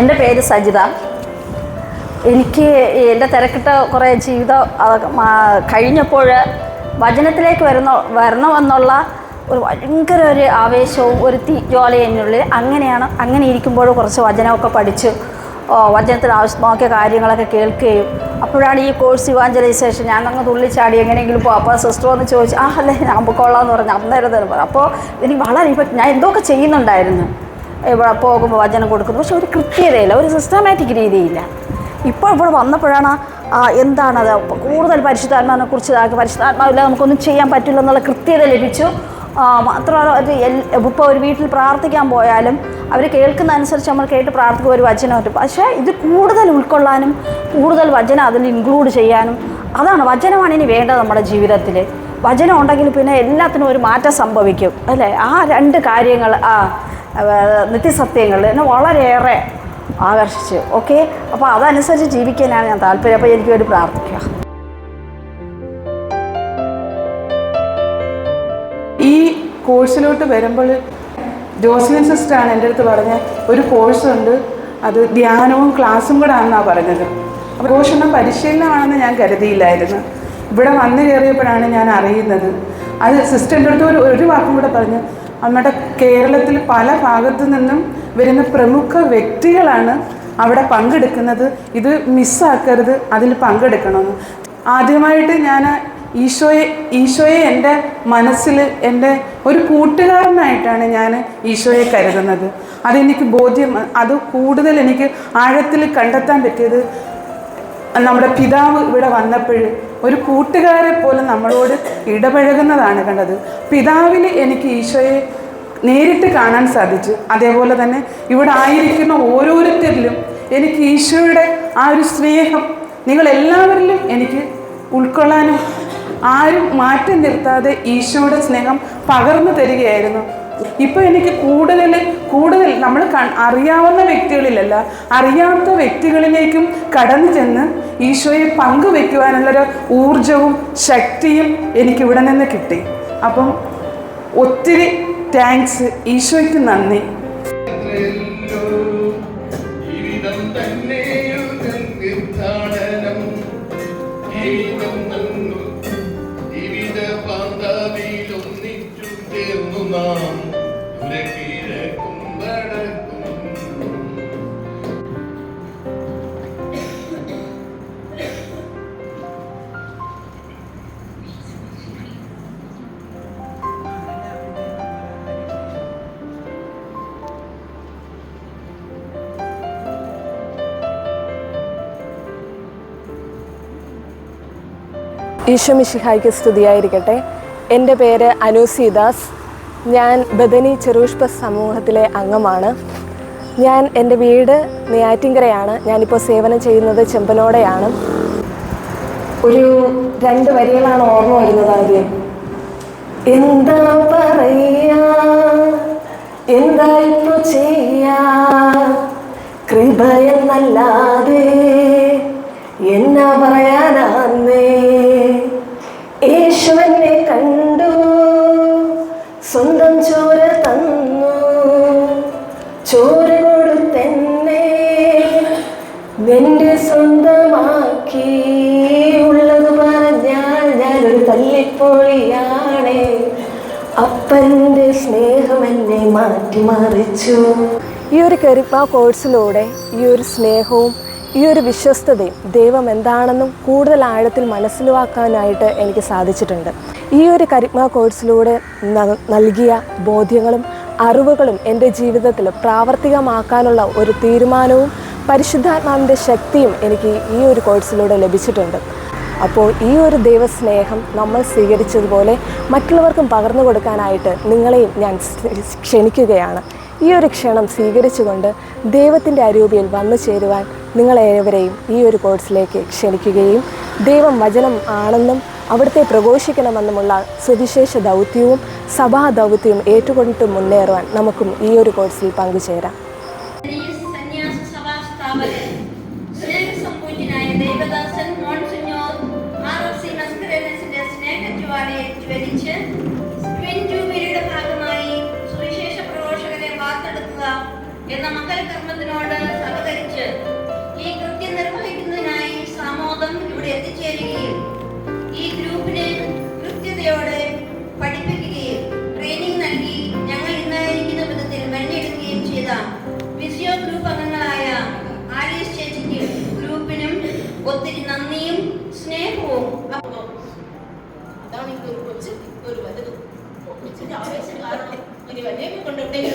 എന്റെ പേര് സജിത. എനിക്ക് എന്റെ തിരക്കിട്ട കുറേ ജീവിതം കഴിഞ്ഞപ്പോൾ വചനത്തിലേക്ക് വരുന്ന വരണമെന്നുള്ള ഒരു ഭയങ്കര ഒരു ആവേശവും ഒരു തീജ്വാല എന്നുള്ളിൽ. അങ്ങനെയാണ് അങ്ങനെ ഇരിക്കുമ്പോൾ കുറച്ച് വചനമൊക്കെ പഠിച്ചു വചനത്തിന് ആവശ്യമാക്കിയ കാര്യങ്ങളൊക്കെ കേൾക്കുകയും അപ്പോഴാണ് ഈ കോഴ്സ് ഇവാഞ്ചലൈസേഷൻ ഞാൻ അങ്ങ് തുള്ളിച്ചാടി എങ്ങനെയെങ്കിലും പോകും അപ്പോൾ സിസ്റ്റർ വന്ന് ചോദിച്ചു ആ അല്ലേ ഞാൻ പൊക്കോളാന്ന് പറഞ്ഞു. അന്നേരം തന്നെ പറഞ്ഞു. അപ്പോൾ എനിക്ക് വളരെ ഇപ്പം ഞാൻ എന്തൊക്കെ ചെയ്യുന്നുണ്ടായിരുന്നു? ഇവിടെ പോകുമ്പോൾ വചനം കൊടുക്കുന്നു. പക്ഷെ ഒരു കൃത്യതയില്ല ഒരു സിസ്റ്റമാറ്റിക് രീതിയില്ല. ഇപ്പോൾ ഇവിടെ വന്നപ്പോഴാണ് എന്താണത്? കൂടുതൽ പരിശുദ്ധാത്മാവിനെ കുറിച്ച് പരിശുദ്ധാത്മാവില്ല നമുക്കൊന്നും ചെയ്യാൻ പറ്റില്ല എന്നുള്ള കൃത്യത ലഭിച്ചു. മാത്രമല്ല ഇപ്പോൾ ഒരു വീട്ടിൽ പ്രാർത്ഥിക്കാൻ പോയാലും അവർ കേൾക്കുന്ന അനുസരിച്ച് നമ്മൾ കേട്ട് പ്രാർത്ഥിക്കുക ഒരു വചനം ഒരു പക്ഷേ ഇത് കൂടുതൽ ഉൾക്കൊള്ളാനും കൂടുതൽ വചനം അതിൽ ഇൻക്ലൂഡ് ചെയ്യാനും അതാണ് വചനമാണ് ഇനി വേണ്ടത് നമ്മുടെ ജീവിതത്തിൽ. വചനം ഉണ്ടെങ്കിൽ പിന്നെ എല്ലാത്തിനും ഒരു മാറ്റം സംഭവിക്കും അല്ലേ? ആ രണ്ട് കാര്യങ്ങൾ ആ നിത്യസത്യങ്ങൾ എന്നെ വളരെയേറെ ആകർഷിച്ചു. ഓക്കെ? അപ്പോൾ അതനുസരിച്ച് ജീവിക്കാനാണ് ഞാൻ താല്പര്യം. അപ്പോൾ എനിക്ക് വേണ്ടി പ്രാർത്ഥിക്കുക. ഈ കോഴ്സിലോട്ട് വരുമ്പോൾ ജോസ്ലിൻ സിസ്റ്ററാണ് എന്റെ അടുത്ത് പറഞ്ഞ ഒരു കോഴ്സുണ്ട്. അത് ധ്യാനവും ക്ലാസ്സും കൂടെ ആണെന്നാണ് പറഞ്ഞത്. അപ്പോൾ ഘോഷണം പരിശീലനമാണെന്ന് ഞാൻ കരുതിയില്ലായിരുന്നു. ഇവിടെ വന്നു കയറിയപ്പോഴാണ് ഞാൻ അറിയുന്നത്. അത് സിസ്റ്ററിന്റെ അടുത്ത് ഒരു ഒരു വാക്കും കൂടെ പറഞ്ഞു. നമ്മുടെ കേരളത്തിൽ പല ഭാഗത്തു നിന്നും വരുന്ന പ്രമുഖ വ്യക്തികളാണ് അവിടെ പങ്കെടുക്കുന്നത്. ഇത് മിസ്സാക്കരുത് അതിൽ പങ്കെടുക്കണമെന്ന് ആദ്യമായിട്ട് ഞാൻ ഈശോയെ ഈശോയെ എന്റെ മനസ്സിൽ എന്റെ ഒരു കൂട്ടുകാരനായിട്ടാണ് ഞാൻ ഈശോയെ കരുതുന്നത്. അതെനിക്ക് ബോധ്യം അത് കൂടുതൽ എനിക്ക് ആഴത്തിൽ കണ്ടെത്താൻ പറ്റിയത് നമ്മുടെ പിതാവ് ഇവിടെ വന്നപ്പോൾ ഒരു കൂട്ടുകാരെ പോലെ നമ്മളോട് ഇടപഴകുന്നതാണ് കണ്ടത്. പിതാവിൽ എനിക്ക് ഈശോയെ നേരിട്ട് കാണാൻ സാധിച്ചു. അതേപോലെ തന്നെ ഇവിടെ ആയിരിക്കുന്ന ഓരോരുത്തരിലും എനിക്ക് ഈശോയുടെ ആ ഒരു സ്നേഹം നിങ്ങൾ എല്ലാവരിലും എനിക്ക് ഉൾക്കൊള്ളാനും ആരും മാറ്റി നിർത്താതെ ഈശോയുടെ സ്നേഹം പകർന്നു തരികയായിരുന്നു. ഇപ്പോൾ എനിക്ക് കൂടുതൽ കൂടുതൽ നമ്മൾ അറിയാവുന്ന വ്യക്തികളിലല്ല അറിയാത്ത വ്യക്തികളിലേക്കും കടന്നു ചെന്ന് ഈശോയെ പങ്കുവെക്കുവാനുള്ളൊരു ഊർജവും ശക്തിയും എനിക്കിവിടെ നിന്ന് കിട്ടി. അപ്പം ഒത്തിരി താങ്ക്സ് ഈശോയ്ക്ക് നന്ദി. ജീവിതം നാം. ഉലകിഴക്കും ഈശോ മിശിഹായ്ക്ക് സ്തുതിയായിരിക്കട്ടെ. എന്റെ പേര് അനൂസിദാസ്. ഞാൻ ബദനി ചെറുഷ്പ സമൂഹത്തിലെ അംഗമാണ്. ഞാൻ എന്റെ വീട് നെയ്യാറ്റിങ്കരയാണ് ഞാനിപ്പോൾ സേവനം ചെയ്യുന്നത് ചെമ്പനോടെയാണ്. ഒരു രണ്ട് വരികളാണ് ഓർമ്മ വരുന്നത് ആദ്യം. എന്താ പറയാ? എന്താ ഇപ്പൊ ചെയ്യാ? കൃപ അപ്പന്റെ സ്നേഹം എന്നെ മാറ്റിമറിച്ചു. ഈ ഒരു കരിപ്പാ കോഴ്സിലൂടെ ഈ ഒരു സ്നേഹവും ഈ ഒരു വിശ്വസ്തതയും ദൈവം എന്താണെന്നും കൂടുതൽ ആഴത്തിൽ മനസ്സിലാക്കാനായിട്ട് എനിക്ക് സാധിച്ചിട്ടുണ്ട്. ഈ ഒരു കരിഗ്മ കോഴ്സിലൂടെ നൽകിയ ബോധ്യങ്ങളും അറിവുകളും എന്റെ ജീവിതത്തിൽ പ്രാവർത്തികമാക്കാനുള്ള ഒരു തീരുമാനവും പരിശുദ്ധാത്മാവിന്റെ ശക്തിയും എനിക്ക് ഈ ഒരു കോഴ്സിലൂടെ ലഭിച്ചിട്ടുണ്ട്. അപ്പോൾ ഈ ഒരു ദൈവസ്നേഹം നമ്മൾ സ്വീകരിച്ചതുപോലെ മറ്റുള്ളവർക്കും പകർന്നു കൊടുക്കാനായിട്ട് നിങ്ങളെയും ഞാൻ ക്ഷണിക്കുകയാണ്. ഈ ഒരു ക്ഷണം സ്വീകരിച്ചുകൊണ്ട് ദൈവത്തിന്റെ അരൂപിയിൽ വന്നു ചേരുവാൻ നിങ്ങളേവരെയും ഈ ഒരു കോഴ്സിലേക്ക് ക്ഷണിക്കുകയും ദൈവം വചനം ആണെന്നും അവിടുത്തെ പ്രഘോഷിക്കണമെന്നുമുള്ള സുവിശേഷ ദൗത്യവും സഭാ ദൗത്യവും ഏറ്റുകൊണ്ട് മുന്നേറുവാൻ നമുക്കും ഈ ഒരു കോഴ്സിൽ പങ്കുചേരാം. എന്നോട് സഹകരിച്ച് ഈ കൃത്യം നിർവഹിക്കുന്നതിനായി സമൂഹം ഇവിടെ എത്തിച്ചേരുകയും ഈ ഗ്രൂപ്പിനെ കൃത്യതയോടെ പഠിപ്പിക്കുകയും ട്രെയിനിങ് നൽകി ഞങ്ങൾ ഇന്നായിരിക്കുന്ന വിധത്തിൽ മെനഞ്ഞെടുക്കുകയും ചെയ്ത വിസിയോ ഗ്രൂപ്പ് അംഗങ്ങളായ ആലീസ് ചേച്ചിക്ക് ഗ്രൂപ്പിനും ഒത്തിരി നന്ദിയും സ്നേഹവും. അതാണ് ഈ ഒരു വലുത്. ആവേശം കാരണം ഇനി വലിയ കൊണ്ടുണ്ടെങ്കിൽ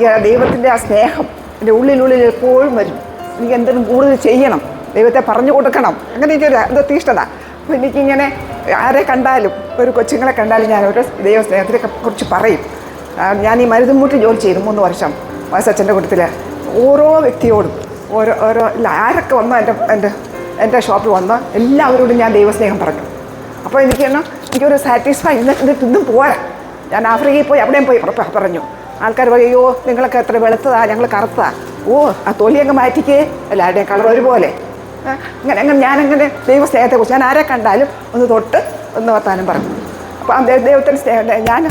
എനിക്ക് ആ ദൈവത്തിന്റെ ആ സ്നേഹം എന്റെ ഉള്ളിലുള്ളിൽ എപ്പോഴും വരും. എനിക്ക് എന്തെങ്കിലും കൂടുതൽ ചെയ്യണം. ദൈവത്തെ പറഞ്ഞു കൊടുക്കണം. അങ്ങനെ എനിക്കൊരു എന്തോ തീഷ്ണത അപ്പോൾ എനിക്കിങ്ങനെ ആരെ കണ്ടാലും ഒരു കൊച്ചുങ്ങളെ കണ്ടാലും ഞാൻ ഒരു ദൈവസ്നേഹത്തിനെ കുറിച്ച് പറയും. ഞാൻ ഈ മരുതുമൂട്ടി ജോലി ചെയ്തു മൂന്ന് വർഷം. വയസ്സച്ഛന്റെ കൂട്ടത്തിൽ ഓരോ വ്യക്തിയോടും ഓരോ ഓരോ ഇല്ല ആരൊക്കെ വന്നോ എന്റെ എന്റെ എന്റെ ഷോപ്പിൽ വന്നോ എല്ലാവരോടും ഞാൻ ദൈവസ്നേഹം പറഞ്ഞു. അപ്പോൾ എനിക്ക് എനിക്കൊരു സാറ്റിസ്ഫൈ എന്നിട്ട് ഇന്നും പോരാ. ഞാൻ ആഫ്രിക്കയിൽ പോയി അവിടെയും പോയി പറഞ്ഞു. ആൾക്കാർ പറയും അയ്യോ നിങ്ങളൊക്കെ എത്ര വെളുത്തതാ ഞങ്ങൾ കറുത്താ ഓ ആ തൊലി അങ്ങ് മാറ്റിക്കേ. എല്ലാവരുടെയും കളർ ഒരുപോലെ. അങ്ങനെ അങ്ങനെ ഞാനങ്ങനെ ദൈവസ്നേഹത്തെക്കുറിച്ച് ഞാൻ ആരെ കണ്ടാലും ഒന്ന് തൊട്ട് ഒന്ന് വർത്താനം പറഞ്ഞു അപ്പോൾ ആ ദൈവത്തിന്റെ സ്നേഹം ഞാൻ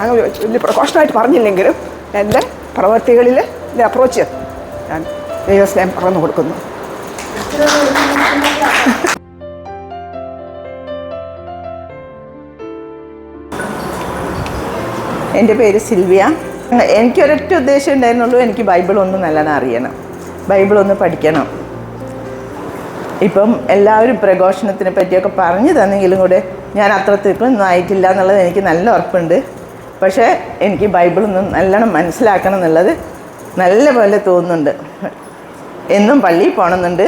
അങ്ങ് വലിയ പ്രഘോഷണമായിട്ട് പറഞ്ഞില്ലെങ്കിലും എന്റെ പ്രവർത്തികളിൽ എന്റെ അപ്രോച്ച് ഞാൻ ദൈവസ്നേഹം പറഞ്ഞു കൊടുക്കുന്നു. എന്റെ പേര് സിൽവിയ. എനിക്കൊരൊറ്റ ഉദ്ദേശം ഉണ്ടായിരുന്നുള്ളൂ എനിക്ക് ബൈബിൾ ഒന്ന് നല്ലോണം അറിയണം. ബൈബിൾ ഒന്ന് പഠിക്കണം. ഇപ്പം എല്ലാവരും പ്രഘോഷണത്തിനെ പറ്റിയൊക്കെ പറഞ്ഞു തന്നെങ്കിലും കൂടെ ഞാൻ അത്രത്തേക്കൊന്നും ആയിട്ടില്ല എന്നുള്ളത് എനിക്ക് നല്ല ഉറപ്പുണ്ട്. പക്ഷേ എനിക്ക് ബൈബിളൊന്ന് നല്ലോണം മനസ്സിലാക്കണം എന്നുള്ളത് നല്ല പോലെ തോന്നുന്നുണ്ട്. എന്നും പള്ളിയിൽ പോകണമെന്നുണ്ട്.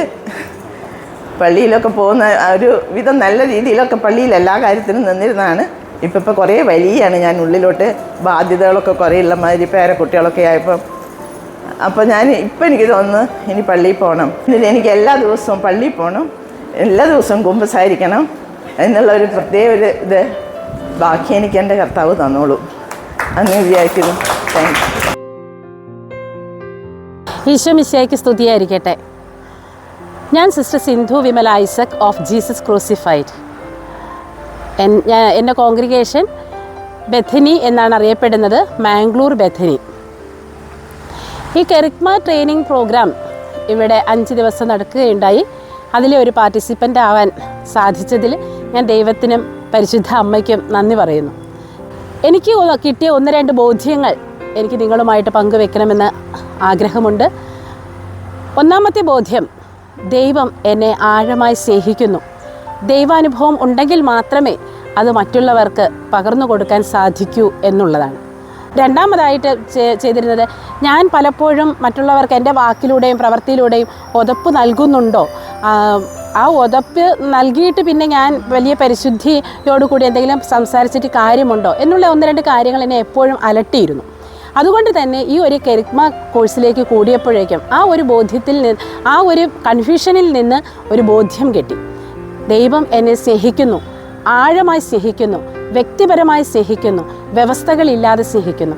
പള്ളിയിലൊക്കെ പോകുന്ന ഒരു വിധം നല്ല രീതിയിലൊക്കെ പള്ളിയിൽ എല്ലാ കാര്യത്തിനും നിന്നിരുന്നതാണ്. ഇപ്പം ഇപ്പോൾ കുറേ വലിയാണ്. ഞാൻ ഉള്ളിലോട്ട് ബാധ്യതകളൊക്കെ കുറേ ഉള്ള മാതിരി പേരക്കുട്ടികളൊക്കെ ആയപ്പം അപ്പോൾ ഞാൻ ഇപ്പം എനിക്ക് തോന്നുന്നു ഇനി പള്ളിയിൽ പോകണം. ഇതിൽ എനിക്ക് എല്ലാ ദിവസവും പള്ളിയിൽ പോകണം. എല്ലാ ദിവസവും കുമ്പസാരിക്കണം എന്നുള്ള ഒരു പ്രത്യേക ഒരു ഇത് ബാക്കി എനിക്ക് എന്റെ കർത്താവ് തന്നോളൂ. അങ്ങനെ വിചാരിക്കുന്നു. താങ്ക് ഈശോ മിശയ്ക്ക് സ്തുതിയായിരിക്കട്ടെ. ഞാൻ sister Sindhu Vimala Isaac of Jesus crucified. ഞാൻ- എന്റെ കോൺഗ്രിഗേഷൻ ബഥനി എന്നാണ് അറിയപ്പെടുന്നത് മാംഗ്ലൂർ ബഥനി. ഈ കെറിക്മ ട്രെയിനിങ് പ്രോഗ്രാം ഇവിടെ അഞ്ച് ദിവസം നടക്കുകയുണ്ടായി. അതിലെ ഒരു പാർട്ടിസിപ്പന്റ് ആവാൻ സാധിച്ചതിൽ ഞാൻ ദൈവത്തിനും പരിശുദ്ധ അമ്മയ്ക്കും നന്ദി പറയുന്നു. എനിക്ക് കിട്ടിയ ഒന്ന് രണ്ട് ബോധ്യങ്ങൾ എനിക്ക് നിങ്ങളുമായിട്ട് പങ്കുവെക്കണമെന്ന് ആഗ്രഹമുണ്ട്. ഒന്നാമത്തെ ബോധ്യം ദൈവം എന്നെ ആഴമായി സ്നേഹിക്കുന്നു. ദൈവാനുഭവം ഉണ്ടെങ്കിൽ മാത്രമേ അത് മറ്റുള്ളവർക്ക് പകർന്നു കൊടുക്കാൻ സാധിക്കൂ എന്നുള്ളതാണ്. രണ്ടാമതായിട്ട് ചെയ്തിരുന്നത് ഞാൻ പലപ്പോഴും മറ്റുള്ളവർക്ക് എന്റെ വാക്കിലൂടെയും പ്രവൃത്തിയിലൂടെയും ഒതപ്പ് നൽകുന്നുണ്ടോ? ആ ഒതപ്പ് നൽകിയിട്ട് പിന്നെ ഞാൻ വലിയ പരിശുദ്ധിയോടുകൂടി എന്തെങ്കിലും സംസാരിച്ചിട്ട് കാര്യമുണ്ടോ? എന്നുള്ള ഒന്ന് രണ്ട് കാര്യങ്ങൾ എന്നെ എപ്പോഴും അലട്ടിയിരുന്നു. അതുകൊണ്ട് തന്നെ ഈ ഒരു കരിക്മ കോഴ്സിലേക്ക് കൂടിയപ്പോഴേക്കും ആ ഒരു ബോധ്യത്തിൽ നിന്ന് ആ ഒരു കൺഫ്യൂഷനിൽ നിന്ന് ഒരു ബോധ്യം കിട്ടി. ദൈവം എന്നെ സ്നേഹിക്കുന്നു. ആഴമായി സ്നേഹിക്കുന്നു വ്യക്തിപരമായി സ്നേഹിക്കുന്നു വ്യവസ്ഥകളില്ലാതെ സ്നേഹിക്കുന്നു.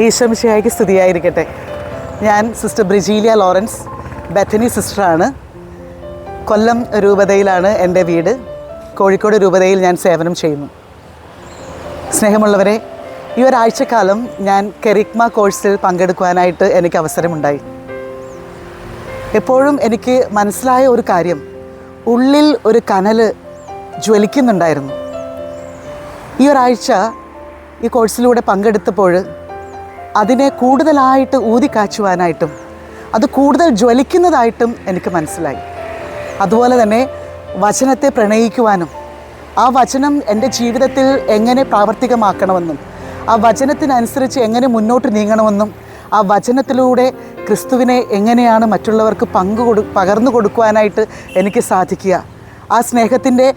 ഈശോമിശിഹായ്ക്ക് സ്തുതിയായിരിക്കട്ടെ. ഞാൻ സിസ്റ്റർ ബ്രിജീലിയ ലോറൻസ് ബethany സിസ്റ്ററാണ്. കൊല്ലം രൂപതയിലാണ് എന്റെ വീട്. കോഴിക്കോട് രൂപതയിൽ ഞാൻ സേവനം ചെയ്യുന്നു. സ്നേഹമുള്ളവരെ ഈ ഒരാഴ്ചക്കാലം ഞാൻ കെറിക്മ കോഴ്സിൽ പങ്കെടുക്കുവാനായിട്ട് എനിക്ക് അവസരമുണ്ടായി. എപ്പോഴും എനിക്ക് മനസ്സിലായ ഒരു കാര്യം ഉള്ളിൽ ഒരു കനൽ ജ്വലിക്കുന്നുണ്ടായിരുന്നു. ഈ ഒരാഴ്ച ഈ കോഴ്സിലൂടെ പങ്കെടുത്തപ്പോൾ അതിനെ കൂടുതലായിട്ട് ഊതിക്കാച്ചുവാനായിട്ടും അത് കൂടുതൽ ജ്വലിക്കുന്നതായിട്ടും എനിക്ക് മനസ്സിലായി. അതുപോലെ തന്നെ വചനത്തെ പ്രണയിക്കുവാനും ആ വചനം എന്റെ ജീവിതത്തിൽ എങ്ങനെ പ്രാവർത്തികമാക്കണമെന്നും ആ വചനത്തിനനുസരിച്ച് എങ്ങനെ മുന്നോട്ട് നീങ്ങണമെന്നും ആ വചനത്തിലൂടെ ക്രിസ്തുവിനെ എങ്ങനെയാണ് മറ്റുള്ളവർക്ക് പങ്കു കൊടു പകർന്നു കൊടുക്കുവാനായിട്ട് എനിക്ക് സാധിക്കുക. ആ സ്നേഹത്തിന്റെ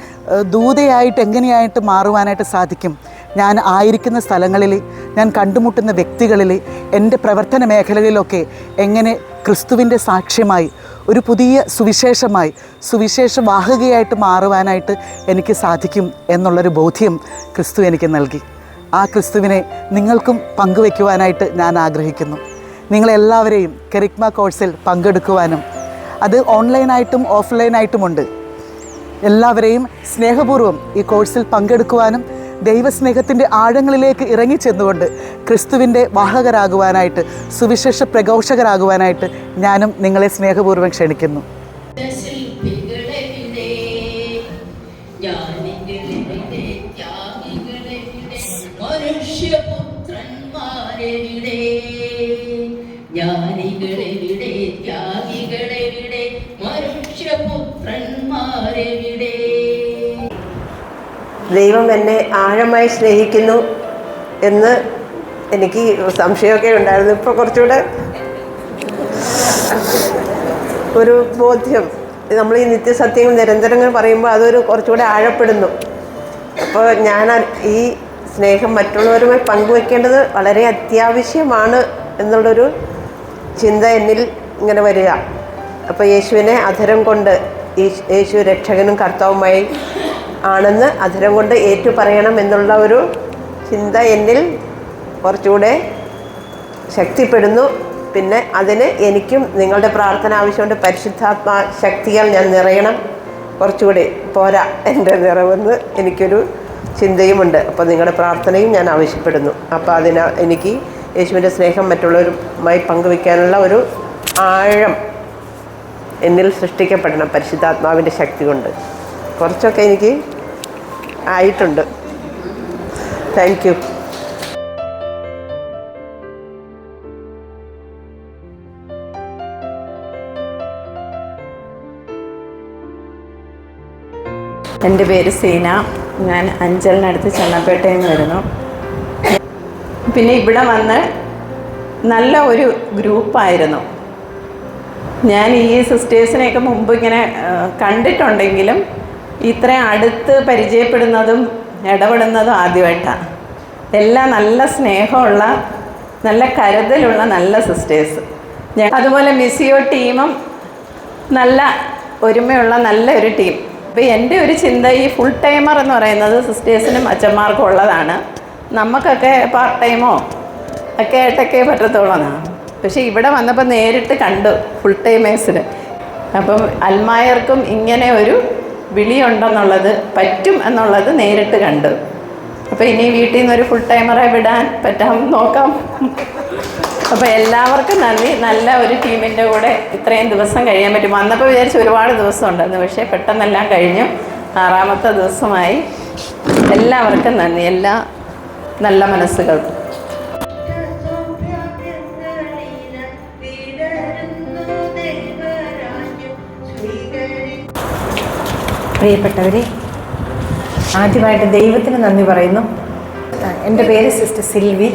ദൂതയായിട്ട് എങ്ങനെയായിട്ട് മാറുവാനായിട്ട് സാധിക്കും. ഞാൻ ആയിരിക്കുന്ന സ്ഥലങ്ങളിൽ ഞാൻ കണ്ടുമുട്ടുന്ന വ്യക്തികളിൽ എന്റെ പ്രവർത്തന മേഖലകളിലൊക്കെ എങ്ങനെ ക്രിസ്തുവിന്റെ സാക്ഷ്യമായി ഒരു പുതിയ സുവിശേഷമായി സുവിശേഷ വാഹകയായിട്ട് മാറുവാനായിട്ട് എനിക്ക് സാധിക്കും എന്നുള്ളൊരു ബോധ്യം ക്രിസ്തു എനിക്ക് നൽകി. ആ ക്രിസ്തുവിനെ നിങ്ങൾക്കും പങ്കുവയ്ക്കുവാനായിട്ട് ഞാൻ ആഗ്രഹിക്കുന്നു. നിങ്ങളെല്ലാവരെയും കെറിക്മ കോഴ്സിൽ പങ്കെടുക്കുവാനും അത് ഓൺലൈനായിട്ടും ഓഫ്ലൈനായിട്ടുമുണ്ട്. എല്ലാവരെയും സ്നേഹപൂർവം ഈ കോഴ്സിൽ പങ്കെടുക്കുവാനും ദൈവസ്നേഹത്തിന്റെ ആഴങ്ങളിലേക്ക് ഇറങ്ങിച്ചെന്നുകൊണ്ട് ക്രിസ്തുവിന്റെ വാഹകരാകുവാനായിട്ട് സുവിശേഷ പ്രഘോഷകരാകുവാനായിട്ട് ഞാനും നിങ്ങളെ സ്നേഹപൂർവം ക്ഷണിക്കുന്നു. ശില്പികളെവിടെ ജ്ഞാനികളെവിടെ? ദൈവം എന്നെ ആഴമായി സ്നേഹിക്കുന്നു എന്ന് എനിക്ക് സംശയമൊക്കെ ഉണ്ടായിരുന്നു. ഇപ്പോൾ കുറച്ചുകൂടെ ഒരു ബോധ്യം. നമ്മൾ ഈ നിത്യസത്യങ്ങൾ നിരന്തരങ്ങൾ പറയുമ്പോൾ അതൊരു കുറച്ചുകൂടെ ആഴപ്പെടുന്നു. അപ്പോൾ ഞാൻ ഈ സ്നേഹം മറ്റുള്ളവരുമായി പങ്കുവെക്കേണ്ടത് വളരെ അത്യാവശ്യമാണ് എന്നുള്ളൊരു ചിന്ത എന്നിൽ ഇങ്ങനെ വരിക. അപ്പോൾ യേശുവിനെ അധരം കൊണ്ട് യേശു- രക്ഷകനും കർത്താവുമായി ആണെന്ന് അധരം കൊണ്ട് ഏറ്റു പറയണം എന്നുള്ള ഒരു ചിന്ത എന്നിൽ കുറച്ചുകൂടെ ശക്തിപ്പെടുന്നു. പിന്നെ അതിന് എനിക്കും നിങ്ങളുടെ പ്രാർത്ഥന ആവശ്യമുണ്ട്. പരിശുദ്ധാത്മാ ശക്തിയാൽ ഞാൻ നിറയണം. കുറച്ചുകൂടി പോരാ എന്റെ നിറവെന്ന് എനിക്കൊരു ചിന്തയുമുണ്ട്. അപ്പോൾ നിങ്ങളുടെ പ്രാർത്ഥനയും ഞാൻ ആവശ്യപ്പെടുന്നു. അപ്പോൾ അതിന് എനിക്ക് യേശുവിന്റെ സ്നേഹം മറ്റുള്ളവരുമായി പങ്കുവയ്ക്കാനുള്ള ഒരു ആഴം എന്നിൽ സൃഷ്ടിക്കപ്പെടണം പരിശുദ്ധാത്മാവിന്റെ ശക്തി കൊണ്ട്. കുറച്ചൊക്കെ എനിക്ക് ആയിട്ടുണ്ട്. താങ്ക് യു എന്റെ പേര് സീന. ഞാൻ അഞ്ചലിനടുത്ത് ചെന്നപ്പേട്ടയിൽ നിന്ന് വരുന്നു. പിന്നെ ഇവിടെ വന്ന് നല്ല ഒരു ഗ്രൂപ്പായിരുന്നു. ഞാൻ ഈ സിസ്റ്റേഴ്സിനെയൊക്കെ മുമ്പ് ഇങ്ങനെ കണ്ടിട്ടുണ്ടെങ്കിലും ഇത്രയും അടുത്ത് പരിചയപ്പെടുന്നതും ഇടപെടുന്നതും ആദ്യമായിട്ടാണ്. എല്ലാം നല്ല സ്നേഹമുള്ള നല്ല കരുതലുള്ള നല്ല സിസ്റ്റേഴ്സ് അതുപോലെ മിസിയോ ടീമും നല്ല ഒരുമയുള്ള നല്ല ഒരു ടീം അപ്പോൾ എന്റെ ഒരു ചിന്ത ഈ ഫുൾ ടൈമർ എന്ന് പറയുന്നത് സിസ്റ്റേഴ്സിനും അച്ഛന്മാർക്കും ഉള്ളതാണ്. നമുക്കൊക്കെ പാർട്ട് ടൈമോ ഒക്കെ ആയിട്ടൊക്കെ പറ്റത്തുള്ളൂ എന്നാണ്. പക്ഷേ ഇവിടെ വന്നപ്പോൾ നേരിട്ട് കണ്ടു ഫുൾ ടൈമേഴ്സിന് അപ്പം അൽമായർക്കും ഇങ്ങനെ ഒരു വിളിയുണ്ടെന്നുള്ളത് പറ്റും എന്നുള്ളത് നേരിട്ട് കണ്ടു. അപ്പോൾ ഇനി വീട്ടിൽ നിന്ന് ഒരു ഫുൾ ടൈമറെ വിടാൻ പറ്റാം നോക്കാം. അപ്പോൾ എല്ലാവർക്കും നന്ദി. നല്ല ഒരു ടീമിന്റെ കൂടെ ഇത്രയും ദിവസം കഴിയാൻ പറ്റും. വന്നപ്പോൾ വിചാരിച്ച് ഒരുപാട് ദിവസം ഉണ്ടായിരുന്നു പക്ഷേ പെട്ടെന്നെല്ലാം കഴിഞ്ഞു. ആറാമത്തെ ദിവസമായി. എല്ലാവർക്കും നന്ദി. എല്ലാ നല്ല മനസ്സുകൾക്കും. പ്രിയപ്പെട്ടവരെ ആദ്യമായിട്ട് ദൈവത്തിന് നന്ദി പറയുന്നു. എന്റെ പേര് സിസ്റ്റർ സിൽവി.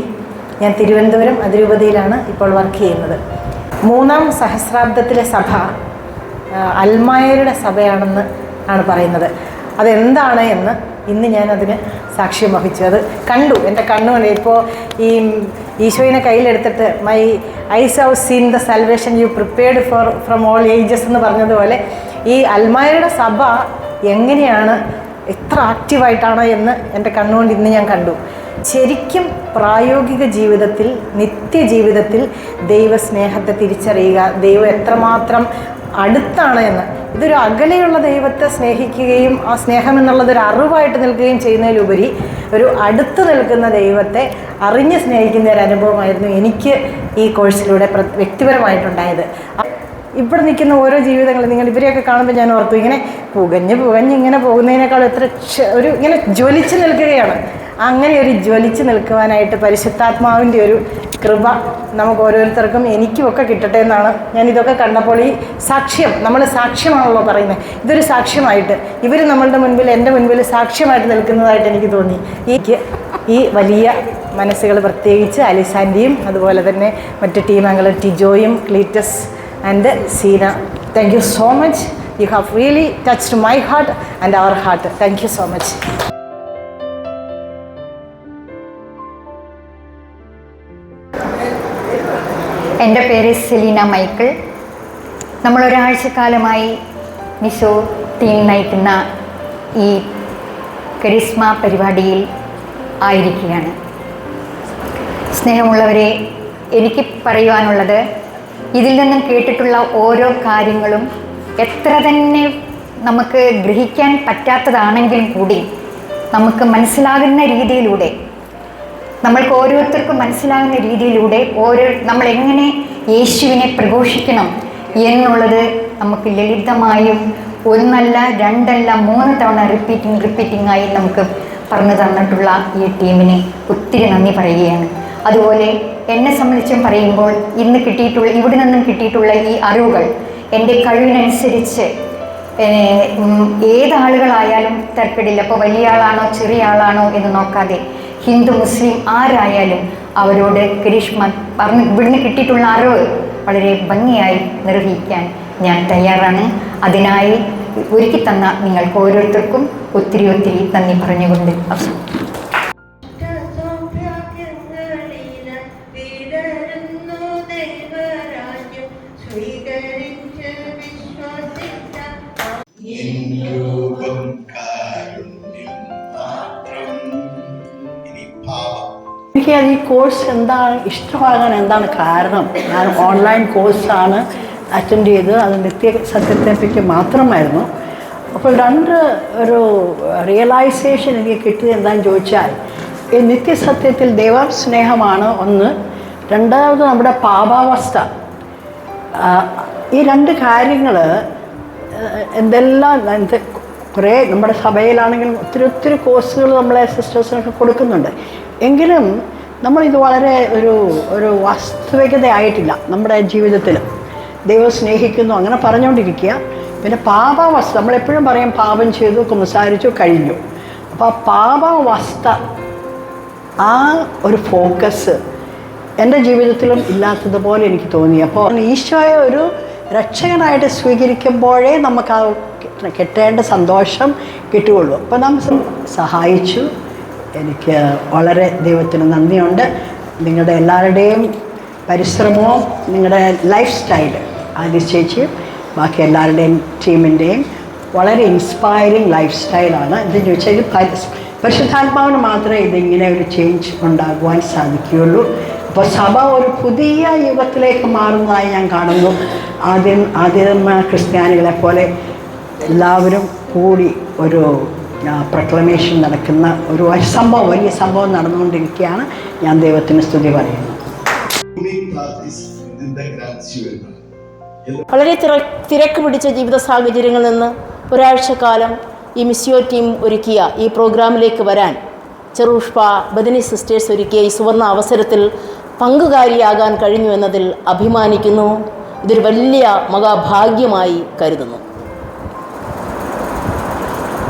ഞാൻ തിരുവനന്തപുരം അതിരൂപതയിലാണ് ഇപ്പോൾ വർക്ക് ചെയ്യുന്നത്. മൂന്നാം സഹസ്രാബ്ദത്തിലെ സഭ അൽമായരുടെ സഭയാണെന്ന് ആണ് പറയുന്നത്. അതെന്താണ് എന്ന് ഇന്ന് ഞാൻ അതിന് സാക്ഷ്യം വഹിച്ചു. അത് കണ്ടു എന്റെ കണ്ണുകൊണ്ട് ഇപ്പോൾ ഈ ഈശോയിനെ കയ്യിലെടുത്തിട്ട് my eyes have seen the salvation you prepared for from all ages എന്ന് പറഞ്ഞതുപോലെ ഈ അൽമായരുടെ സഭ എങ്ങനെയാണ് എത്ര ആക്റ്റീവായിട്ടാണ് എന്ന് എന്റെ കണ്ണുകൊണ്ട് ഇന്ന് ഞാൻ കണ്ടു. ശരിക്കും പ്രായോഗിക ജീവിതത്തിൽ നിത്യജീവിതത്തിൽ ദൈവസ്നേഹത്തെ തിരിച്ചറിയുക ദൈവം എത്രമാത്രം അടുത്താണ് എന്ന്. ഇതൊരു അകലെയുള്ള ദൈവത്തെ സ്നേഹിക്കുകയും ആ സ്നേഹം എന്നുള്ളത് ഒരു അറിവായിട്ട് നിൽക്കുകയും ചെയ്യുന്നതിലുപരി ഒരു അടുത്ത് നിൽക്കുന്ന ദൈവത്തെ അറിഞ്ഞ് സ്നേഹിക്കുന്ന ഒരു അനുഭവമായിരുന്നു എനിക്ക് ഈ കോഴ്സിലൂടെ പ്ര- വ്യക്തിപരമായിട്ടുണ്ടായത്. ഇവിടെ നിൽക്കുന്ന ഓരോ ജീവിതങ്ങൾ നിങ്ങൾ ഇവരെയൊക്കെ കാണുമ്പോൾ ഞാൻ ഓർത്തു ഇങ്ങനെ പുകഞ്ഞ് പുകഞ്ഞ് ഇങ്ങനെ പോകുന്നതിനേക്കാൾ എത്ര ഒരു ഇങ്ങനെ ജ്വലിച്ച് നിൽക്കുകയാണ്. അങ്ങനെ ഒരു ജ്വലിച്ച് നിൽക്കുവാനായിട്ട് പരിശുദ്ധാത്മാവിന്റെ ഒരു കൃപ നമുക്ക് ഓരോരുത്തർക്കും എനിക്കുമൊക്കെ കിട്ടട്ടെ എന്നാണ് ഞാൻ ഇതൊക്കെ കണ്ടപ്പോൾ ഈ സാക്ഷ്യം നമ്മൾ സാക്ഷ്യമാണല്ലോ പറയുന്നത്. ഇതൊരു സാക്ഷ്യമായിട്ട് ഇവർ നമ്മളുടെ മുൻപിൽ എന്റെ മുൻപിൽ സാക്ഷ്യമായിട്ട് നിൽക്കുന്നതായിട്ട് എനിക്ക് തോന്നി. ഈ ഈ വലിയ മനസ്സുകൾ പ്രത്യേകിച്ച് അലിസാന്റെയും അതുപോലെ തന്നെ മറ്റ് team ടിജോയും Cletus and Seena thank you so much you have really touched my heart and our heart thank you so much എന്റെ പേര് സെലീന മൈക്കിൾ. നമ്മൾ ഒരാഴ്ചക്കാലമായി നിശോ ടീം നയിക്കുന്ന ഈ കരിസ്മ പരിപാടിയിൽ ആയിരിക്കുകയാണ്. സ്നേഹമുള്ളവരെ എനിക്ക് പറയുവാനുള്ളത് ഇതിൽ നിന്നും കേട്ടിട്ടുള്ള ഓരോ കാര്യങ്ങളും എത്ര തന്നെ നമുക്ക് ഗ്രഹിക്കാൻ പറ്റാത്തതാണെങ്കിലും കൂടി നമുക്ക് മനസ്സിലാകുന്ന രീതിയിലൂടെ നമ്മൾക്ക് ഓരോരുത്തർക്കും മനസ്സിലാകുന്ന രീതിയിലൂടെ ഓരോ നമ്മൾ എങ്ങനെ യേശുവിനെ പ്രഘോഷിക്കണം എന്നുള്ളത് നമുക്ക് ലളിതമായും ഒന്നല്ല രണ്ടല്ല മൂന്ന് തവണ റിപ്പീറ്റിംഗ് റിപ്പീറ്റിംഗ് ആയി നമുക്ക് പറഞ്ഞു തന്നിട്ടുള്ള ഈ ടീമിനെ ഒത്തിരി നന്ദി പറയുകയാണ്. അതുപോലെ എന്നെ സംബന്ധിച്ചും പറയുമ്പോൾ ഇന്ന് കിട്ടിയിട്ടുള്ള ഇവിടെ നിന്നും കിട്ടിയിട്ടുള്ള ഈ അറിവുകൾ എന്റെ കഴിവിനനുസരിച്ച് ഏതാളുകളായാലും തരപ്പെടില്ല. അപ്പോൾ വലിയ ആളാണോ ചെറിയ ആളാണോ എന്ന് നോക്കാതെ ഹിന്ദു മുസ്ലിം ആരായാലും അവരോട് കരിഷ്മ പറഞ്ഞ് ഇവിടുന്ന് കിട്ടിയിട്ടുള്ള അറിവ് വളരെ ഭംഗിയായി നിർവഹിക്കാൻ ഞാൻ തയ്യാറാണ്. അതിനായി ഒരുക്കി തന്ന നിങ്ങൾക്ക് ഓരോരുത്തർക്കും ഒത്തിരി ഒത്തിരി നന്ദി പറഞ്ഞുകൊണ്ട് രൂപം കാരുണ്യം മാത്രം. ഇനി ഭാവം എനിക്ക് അത് ഈ കോഴ്സ് എന്താണ് ഇഷ്ടമാകാൻ എന്താണ് കാരണം? ഞാൻ ഓൺലൈൻ കോഴ്സാണ് അറ്റൻഡ് ചെയ്തത്. അത് നിത്യ സത്യത്തെപ്പറ്റി മാത്രമായിരുന്നു. അപ്പോൾ രണ്ട് ഒരു റിയലൈസേഷൻ എനിക്ക് കിട്ടിയത് എന്താണെന്ന് ചോദിച്ചാൽ ഈ നിത്യസത്യത്തിൽ ദൈവസ്നേഹമാണ് ഒന്ന്. രണ്ടാമത് നമ്മുടെ പാപാവസ്ഥ. ഈ രണ്ട് കാര്യങ്ങൾ എന്തെല്ലാം എന്ത് കുറേ നമ്മുടെ സഭയിലാണെങ്കിലും ഒത്തിരി ഒത്തിരി കോഴ്സുകൾ നമ്മളെ സിസ്റ്റേഴ്സിനൊക്കെ കൊടുക്കുന്നുണ്ട്. എങ്കിലും നമ്മളിത് വളരെ ഒരു ഒരു വാസ്തവികതയായിട്ടില്ല നമ്മുടെ ജീവിതത്തിൽ ദൈവം സ്നേഹിക്കുന്നു അങ്ങനെ പറഞ്ഞുകൊണ്ടിരിക്കുക പിന്നെ പാപാവസ്ഥ നമ്മളെപ്പോഴും പറയും പാപം ചെയ്തു കുമ്പസാരിച്ചു കഴിഞ്ഞു. അപ്പോൾ ആ പാപാവസ്ഥ ആ ഒരു ഫോക്കസ് എന്റെ ജീവിതത്തിലും ഇല്ലാത്തതുപോലെ എനിക്ക് തോന്നി. അപ്പോൾ ഈശോയെ ഒരു രക്ഷകനായിട്ട് സ്വീകരിക്കുമ്പോഴേ നമുക്ക് ആ കിട്ടേണ്ട സന്തോഷം കിട്ടുകയുള്ളൂ. അപ്പോൾ നാം സഹായിച്ചു. എനിക്ക് വളരെ ദൈവത്തിന് നന്ദിയുണ്ട്. നിങ്ങളുടെ എല്ലാവരുടെയും പരിശ്രമവും നിങ്ങളുടെ ലൈഫ് സ്റ്റൈൽ ആദ്യ ബാക്കി എല്ലാവരുടെയും ടീമിന്റെയും വളരെ ഇൻസ്പയറിങ് ലൈഫ് സ്റ്റൈലാണ് ഇത് ചോദിച്ചാൽ പരിശുദ്ധാത്മാവിന് മാത്രമേ ഇതിങ്ങനെ ഒരു ചേഞ്ച് ഉണ്ടാകുവാൻ സാധിക്കുകയുള്ളൂ. അപ്പോൾ സഭ ഒരു പുതിയ യുഗത്തിലേക്ക് മാറുന്നതായി ഞാൻ കാണുന്നു. ആദ്യം ആദ്യമായ ക്രിസ്ത്യാനികളെ പോലെ എല്ലാവരും കൂടി ഒരു പ്രക്ലമേഷൻ നടക്കുന്ന ഒരു സംഭവം വലിയ സംഭവം നടന്നുകൊണ്ടിരിക്കുകയാണ്. ഞാൻ ദൈവത്തിന് സ്തുതി പറയുന്നു. വളരെ തിര തിരക്ക് പിടിച്ച ജീവിത സാഹചര്യങ്ങളിൽ നിന്ന് ഒരാഴ്ചക്കാലം ഈ മിസ്യോ ടീം ഒരുക്കിയ ഈ പ്രോഗ്രാമിലേക്ക് വരാൻ ചെറുഷ്പ ബദനി സിസ്റ്റേഴ്സ് ഒരുക്കിയ ഈ സുവർണ അവസരത്തിൽ പങ്കുകാരിയാകാൻ കഴിഞ്ഞു എന്നതിൽ അഭിമാനിക്കുന്നു. ഇതൊരു വലിയ മഹാഭാഗ്യമായി കരുതുന്നു.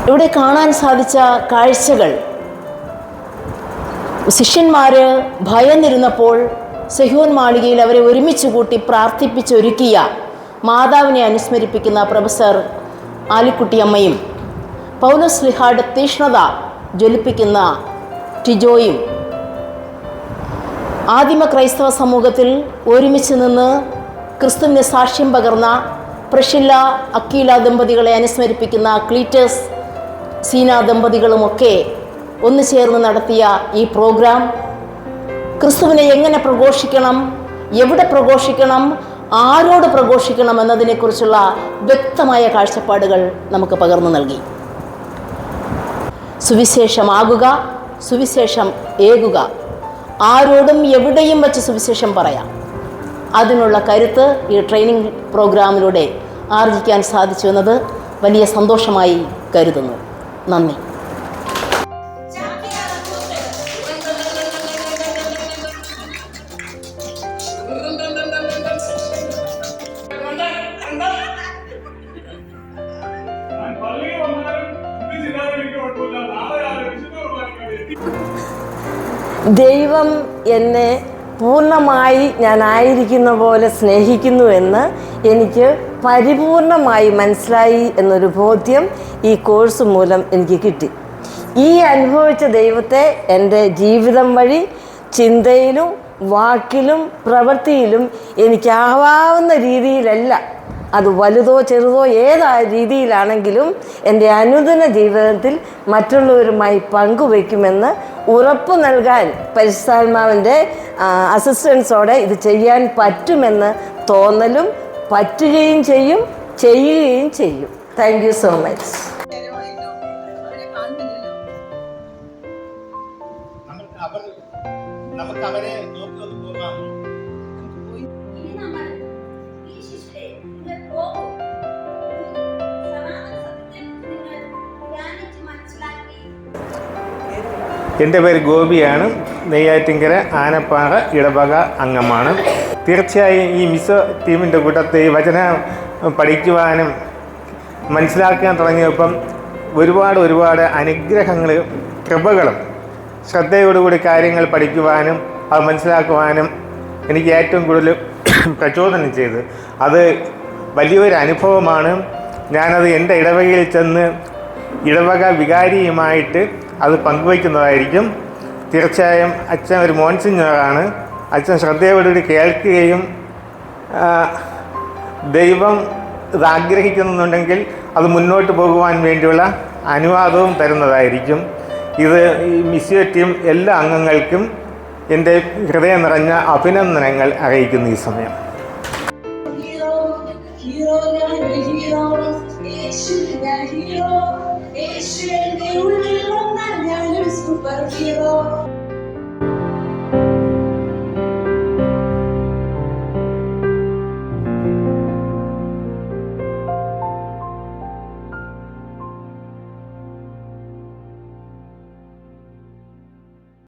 ഇവിടെ കാണാൻ സാധിച്ച കാഴ്ചകൾ. ശിഷ്യന്മാർ ഭയന്നിരുന്നപ്പോൾ സെഹ്യോൻ മാളികയിൽ അവരെ ഒരുമിച്ച് കൂട്ടി പ്രാർത്ഥിപ്പിച്ചൊരുക്കിയ മാതാവിനെ അനുസ്മരിപ്പിക്കുന്ന പ്രൊഫസർ ആലിക്കുട്ടിയമ്മയും പൗലോസ് ലിഹാഡ് തീഷ്ണത ജ്വലിപ്പിക്കുന്ന ടിജോയും ആദിമ ക്രൈസ്തവ സമൂഹത്തിൽ ഒരുമിച്ച് നിന്ന് ക്രിസ്തുവിന് സാക്ഷ്യം പകർന്ന പ്രഷില്ല അക്കീല ദമ്പതികളെ അനുസ്മരിപ്പിക്കുന്ന ക്ലീറ്റസ് സീന ദമ്പതികളുമൊക്കെ ഒന്നു ചേർന്ന് നടത്തിയ ഈ പ്രോഗ്രാം. ക്രിസ്തുവിനെ എങ്ങനെ പ്രഘോഷിക്കണം എവിടെ പ്രഘോഷിക്കണം ആരോട് പ്രഘോഷിക്കണം എന്നതിനെക്കുറിച്ചുള്ള വ്യക്തമായ കാഴ്ചപ്പാടുകൾ നമുക്ക് പകർന്നു നൽകി. സുവിശേഷമാകുക സുവിശേഷം ഏകുക. ആരോടും എവിടെയും വച്ച് സുവിശേഷം പറയാം. അതിനുള്ള കരുത്ത് ഈ ട്രെയിനിങ് പ്രോഗ്രാമിലൂടെ ആർജിക്കാൻ സാധിച്ചു എന്നത് വലിയ സന്തോഷമായി കരുതുന്നു. നന്ദി. ദൈവം എന്നെ പൂർണമായി ഞാനായിരിക്കുന്ന പോലെ സ്നേഹിക്കുന്നു എന്ന് എനിക്ക് പരിപൂർണമായി മനസ്സിലായി എന്നൊരു ബോധ്യം ഈ കോഴ്സ് മൂലം എനിക്ക് കിട്ടി. ഈ അനുഭവിച്ച ദൈവത്തെ എന്റെ ജീവിതം വഴി ചിന്തയിലും വാക്കിലും പ്രവൃത്തിയിലും എനിക്കാവാവുന്ന രീതിയിലല്ല അത് വലുതോ ചെറുതോ ഏതാ രീതിയിലാണെങ്കിലും എന്റെ അനുദിന ജീവിതത്തിൽ മറ്റുള്ളവരുമായി പങ്കുവയ്ക്കുമെന്ന് ഉറപ്പ് നൽകാൻ പരിശുദ്ധാത്മാവിന്റെ അസിസ്റ്റൻസോടെ ഇത് ചെയ്യാൻ പറ്റുമെന്ന് തോന്നലും പറ്റുകയും ചെയ്യും ചെയ്യുകയും ചെയ്യും. താങ്ക് യു സോ മച്ച് എന്റെ പേര് ഗോപിയാണ്. നെയ്യാറ്റിങ്കര ആനപ്പാറ ഇടവക അംഗമാണ്. തീർച്ചയായും ഈ മിസോ ടീമിന്റെ കൂട്ടത്തെ ഈ വചന പഠിക്കുവാനും മനസ്സിലാക്കാൻ തുടങ്ങിയപ്പം ഒരുപാട് ഒരുപാട് അനുഗ്രഹങ്ങൾ കൃപകളും ശ്രദ്ധയോടുകൂടി കാര്യങ്ങൾ പഠിക്കുവാനും അത് മനസ്സിലാക്കുവാനും എനിക്ക് ഏറ്റവും കൂടുതൽ പ്രചോദനം ചെയ്ത് അത് വലിയൊരു അനുഭവമാണ്. ഞാനത് എന്റെ ഇടവകയിൽ ചെന്ന് ഇടവക വികാരിയുമായിട്ട് അത് പങ്കുവയ്ക്കുന്നതായിരിക്കും. തീർച്ചയായും അച്ഛൻ ഒരു മോൻസിഞ്ഞറാണ് അച്ഛൻ ശ്രദ്ധയോടുകൂടി കേൾക്കുകയും ദൈവം ഇത് ആഗ്രഹിക്കുന്നുണ്ടെങ്കിൽ അത് മുന്നോട്ട് പോകുവാൻ വേണ്ടിയുള്ള അനുവാദവും തരുന്നതായിരിക്കും. ഇത് ഈ മിസ്യോ ടീം എല്ലാ അംഗങ്ങൾക്കും എന്റെ ഹൃദയം നിറഞ്ഞ അഭിനന്ദനങ്ങൾ അറിയിക്കുന്നു ഈ സമയം. Diego